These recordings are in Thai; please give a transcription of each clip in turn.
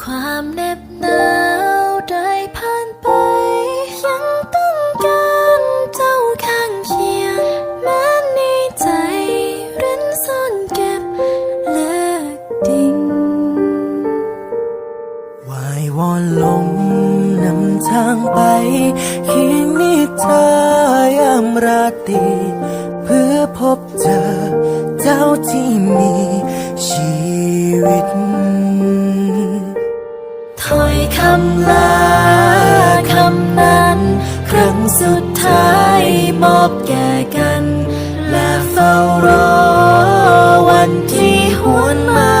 ความเน็บหนาวได้ผ่านไป ยังต้องการเจ้าข้างเคียงแม้ในใจรินซ่อนเก็บเลิกดิ่งวายวอนลมนำทางไป คืนนี้เธอยามราตรี มีชีวิตถ้อยคำลาคำนั้น ครั้งสุดท้ายมอบแก่กัน และเฝ้ารอวันที่หวนมา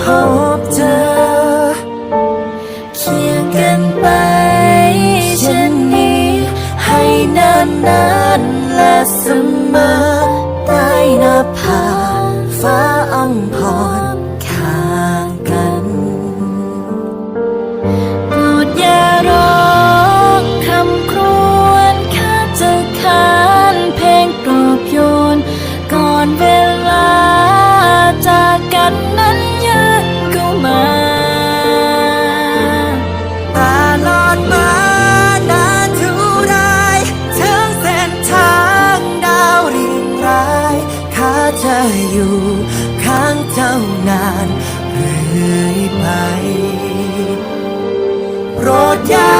พบเจอ เคียงกันไปเช่นนี้ ให้นานๆและเสมอ อยู่ข้างเจ้านานเรื่อยไป โปรดอย่า